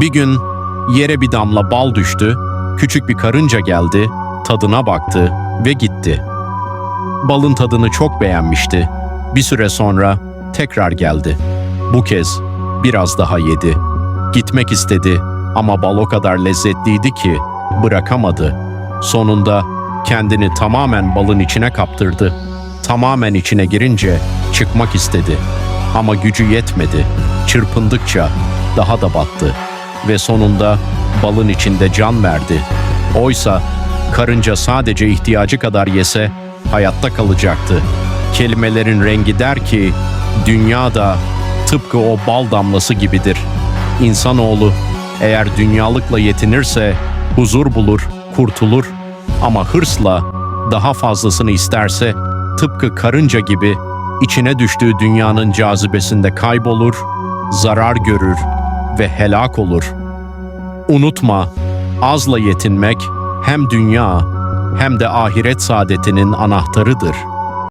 Bir gün yere bir damla bal düştü, küçük bir karınca geldi, tadına baktı ve gitti. Balın tadını çok beğenmişti. Bir süre sonra tekrar geldi. Bu kez biraz daha yedi. Gitmek istedi ama bal o kadar lezzetliydi ki bırakamadı. Sonunda kendini tamamen balın içine kaptırdı. Tamamen içine girince çıkmak istedi. Ama gücü yetmedi. Çırpındıkça daha da battı ve sonunda balın içinde can verdi. Oysa karınca sadece ihtiyacı kadar yese hayatta kalacaktı. Kelimelerin rengi der ki dünya da tıpkı o bal damlası gibidir. İnsanoğlu eğer dünyalıkla yetinirse huzur bulur, kurtulur ama hırsla daha fazlasını isterse tıpkı karınca gibi içine düştüğü dünyanın cazibesinde kaybolur, zarar görür ve helak olur. Unutma, azla yetinmek hem dünya hem de ahiret saadetinin anahtarıdır.''